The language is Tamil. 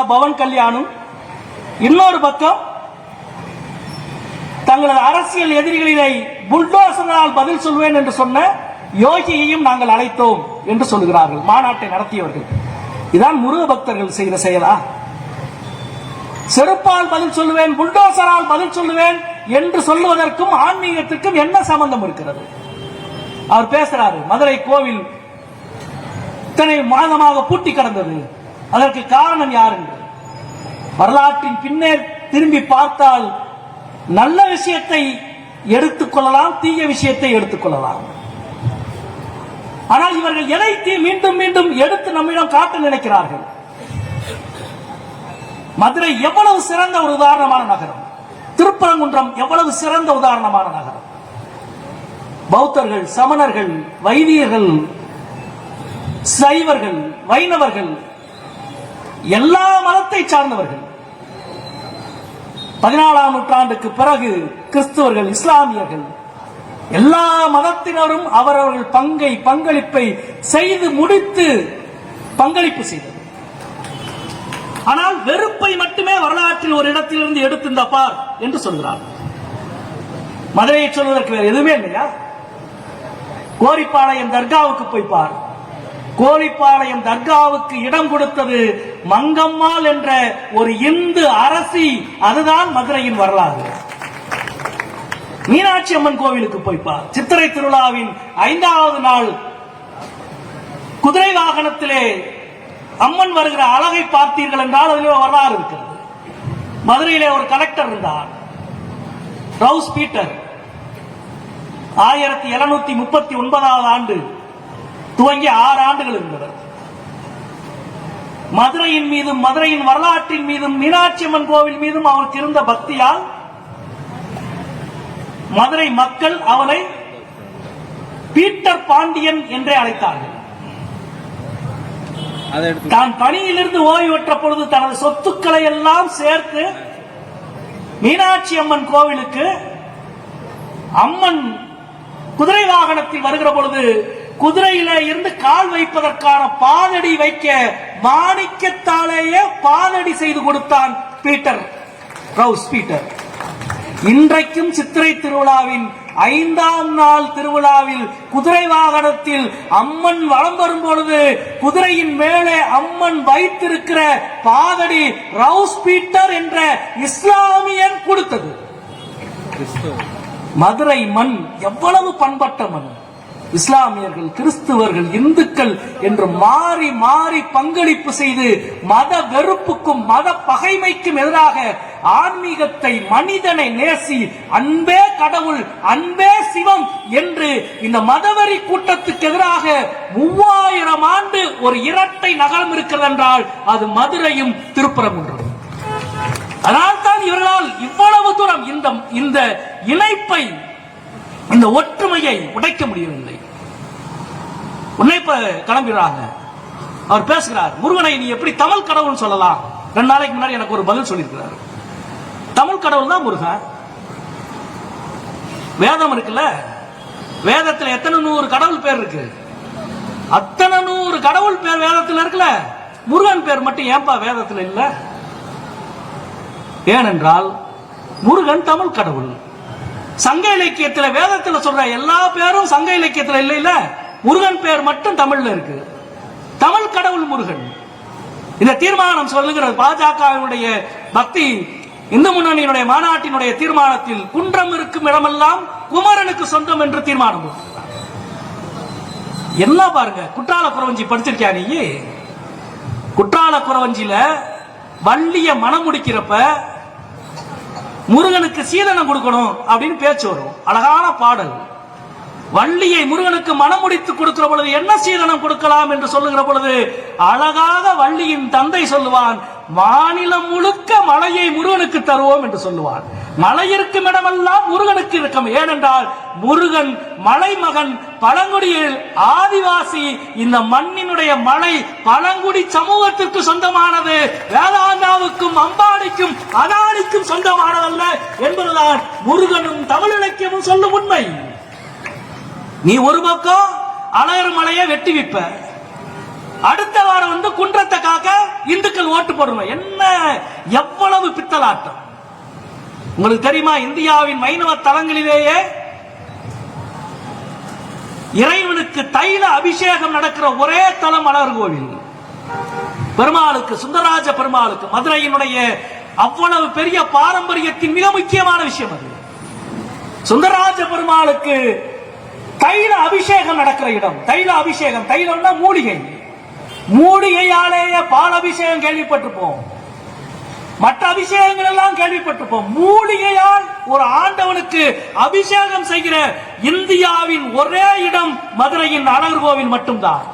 பவன் கல்யாணும் இன்னொரு பக்கம் தங்களது அரசியல் எதிரிகளை புல்டோசரால் பதில் சொல்வேன் என்று சொன்ன யோகியையும் நாங்கள் அழைத்தோம் என்று சொல்லுகிறார்கள் மாநாட்டை நடத்தியவர்கள். இதான் முருக பக்தர்கள் செய்த செயலா? செருப்பால் பதில் சொல்லுவேன் புல்டோசரால் பதில் சொல்லுவேன் என்று சொல்லுவதற்கும் ஆன்மீகத்திற்கும் என்ன சம்பந்தம் இருக்கிறது? அவர் பேசுறாரு மதுரை கோவில் இத்தனை மாதமாக பூட்டி கிடந்தது. அதற்கு காரணம் யார் வரலாற்றின் பின்னே திரும்பி பார்த்தால் நல்ல விஷயத்தை எடுத்துக்கொள்ளலாம் தீய விஷயத்தை எடுத்துக்கொள்ளலாம் ஆனால் இவர்கள் எதை தீ மீண்டும் மீண்டும் எடுத்து நம்மிடம் காட்ட நினைக்கிறார்கள்? மதுரை எவ்வளவு சிறந்த ஒரு உதாரணமான நகரம். திருப்பரங்குன்றம் எவ்வளவு சிறந்த உதாரணமான நகரம். பௌத்தர்கள் சமணர்கள் வைதிகர்கள் சைவர்கள் வைணவர்கள் எல்லா மதத்தை சார்ந்தவர்கள். பதினாலாம் நூற்றாண்டுக்கு பிறகு கிறிஸ்தவர்கள் இஸ்லாமியர்கள் எல்லா மதத்தினரும் அவரவர்கள் பங்கை பங்களிப்பை செய்து முடித்து பங்களிப்பு செய்தது ஆனால் வெறுப்பை மட்டுமே வரலாற்றில் ஒரு இடத்திலிருந்து எடுத்து பார் என்று சொல்கிறார். மதுரையை சொல்வதற்கு வேறு எதுவுமே இல்லையா? கோரிப்பாளையம் தர்காவுக்கு போய் பார். கோழிப்பாளையம் தர்காவுக்கு இடம் கொடுத்தது மங்கம்மாள் என்ற ஒரு இந்து அரசி அதுதான் மதுரையின் வரலாறு. மீனாட்சி அம்மன் கோவிலுக்கு போய்ப்பார் சித்திரை திருவிழாவின் ஐந்தாவது நாள் குதிரை வாகனத்திலே அம்மன் வருகிற அழகை பார்த்தீர்கள் என்றால் அதிலே வரலாறு இருக்கிறது. மதுரையிலே ஒரு கலெக்டர் இருந்தார். Rous Peter. ஆயிரத்தி எழுநூத்தி முப்பத்தி ஒன்பதாவது ஆண்டு துவங்கி ஆறு ஆண்டுகள் இருந்தவர் மதுரையின் மீதும் மதுரையின் வரலாற்றின் மீதும் மீனாட்சி அம்மன் கோவில் மீதும் அவருக்கு இருந்த பக்தியால் மதுரை மக்கள் அவனை பீட்டர் பாண்டியன் என்றே அழைத்தார்கள். தான் பணியிலிருந்து ஓய்வு பெற்ற பொழுது தனது சொத்துக்களை எல்லாம் சேர்த்து மீனாட்சி அம்மன் கோவிலுக்கு அம்மன் குதிரை வாகனத்தில் வருகிற பொழுது குதிரையில இருந்து கால் வைப்பதற்கான பாதடி வைக்க மாணிக்கத்தாலேயே பாதடி செய்து கொடுத்தான் பீட்டர். Rouse Peter. இன்றைக்கும் சித்திரை திருவிழாவின் ஐந்தாம் நாள் திருவிழாவில் குதிரை வாகனத்தில் அம்மன் வலம் வரும் பொழுது குதிரையின் மேலே அம்மன் வைத்திருக்கிற பாதடி ரவுஸ் பீட்டர் என்ற இஸ்லாமியன் கொடுத்தது. மதுரை மண் எவ்வளவு பண்பட்ட மண்? இஸ்லாமியர்கள் கிறிஸ்துவர்கள் இந்துக்கள் என்று மாறி மாறி பங்களிப்பு செய்து மத வெறுப்புக்கும் மத பகைமைக்கும் எதிராக ஆன்மீகத்தை மனிதனை நேசி அன்பே கடவுள் அன்பே சிவம் என்று இந்த மதவெறி கூட்டத்துக்கு எதிராக மூவாயிரம் ஆண்டு ஒரு இரட்டை நகரம் இருக்கிறது என்றால் அது மதுரையும் திருப்பரங்குன்றம் அதனால்தான் இவர்களால் இவ்வளவு தூரம் இந்த இந்த இணைப்பை இந்த ஒற்றுமையை உடைக்க முடியவில்லை. உடனே இப்ப கிளம்பிடுறாங்க. அவர் பேசுகிறார் முருகனை நீ எப்படி தமிழ் கடவுள் சொல்லலாம்? ரெண்டு நாளைக்கு முன்னாடி எனக்கு ஒரு பதில் சொல்லியிருக்கிறார். தமிழ் கடவுள் தான் முருகன். வேதம் இருக்குல்ல? வேதத்தில் எத்தனை நூறு கடவுள் பேர் இருக்கு? அத்தனை நூறு கடவுள் பேர் வேதத்தில் இருக்குல்ல? முருகன் பேர் மட்டும் ஏன்பா வேதத்தில் இல்ல? ஏனென்றால் முருகன் தமிழ் கடவுள். சங்க இலக்கியத்தில் வேதத்தில் சொல்ற எல்லா பேரும் சங்க இலக்கியத்தில் இல்லை இல்லை முருகன் பெயர் மட்டும் தமிழ்ல இருக்கு. தமிழ் கடவுள் முருகன். இந்த தீர்மானம் சொல்லுகிறது பாஜகவினுடைய பக்தி இந்து முன்னணியினுடைய மாநாட்டினுடைய தீர்மானத்தில் குன்றம் இருக்கும் இடமெல்லாம் குமரனுக்கு சொந்தம் என்று தீர்மானம் என்ன பாருங்க குற்றால குறவஞ்சி படிச்சிருக்கியா நீ? குற்றால குறவஞ்சியில வள்ளிய மனம் முடிக்கிறப்ப முருகனுக்கு சீதனம் கொடுக்கணும் அப்படின்னு பேச்சு வரும். அழகான பாடல். வள்ளியை முருகனுக்கு மனம் முடித்து கொடுக்கிற பொழுது என்ன சீதனம் கொடுக்கலாம் என்று சொல்லுகிற பொழுது அழகாக வள்ளியின் தந்தை சொல்லுவான் மாநிலம் முழுக்க மலையை முருகனுக்கு தருவோம் என்று சொல்லுவான். மலை இருக்கும் இடமெல்லாம் முருகனுக்கு இருக்கும். ஏனென்றால் முருகன் மலைமகன் பழங்குடியில் ஆதிவாசி. இந்த மண்ணினுடைய மலை பழங்குடி சமூகத்திற்கு சொந்தமானது. வேதாந்தாவுக்கும் அம்பானிக்கும் அதானிக்கும் சொந்தமானதல்ல என்பதுதான் முருகனும் தமிழ் இலக்கியமும் சொல்லும் உண்மை. நீ ஒரு பக்கம் அழகர் மலையை வெட்டி விப்ப அடுத்த வாரம் வந்து குன்றத்தை காக்க இந்துக்கள் ஓட்டு போடுவோம் என்ன? எவ்வளவு பித்தலாட்டம்? உங்களுக்கு தெரியுமா இந்தியாவின் வைணவ தலங்களிலேயே இறைவனுக்கு தைல அபிஷேகம் நடக்கிற ஒரே தலம் அழகர் கோவில். பெருமாளுக்கு சுந்தராஜ பெருமாளுக்கு மதுரையினுடைய அவ்வளவு பெரிய பாரம்பரியத்தின் மிக முக்கியமான விஷயம் அது. சுந்தராஜ பெருமாளுக்கு தைல அபிஷேகம் நடக்கிற இடம். தைல அபிஷேகம். தைலம்னா மூலிகை. மூலிகையாலேயே பால் அபிஷேகம் கேள்விப்பட்டிருப்போம். மற்ற அபிஷேகங்கள் எல்லாம் கேள்விப்பட்டிருப்போம். மூலிகையால் ஒரு ஆண்டவனுக்கு அபிஷேகம் செய்கிற இந்தியாவின் ஒரே இடம் மதுரையின் அழகர் கோவில் மட்டும்தான்.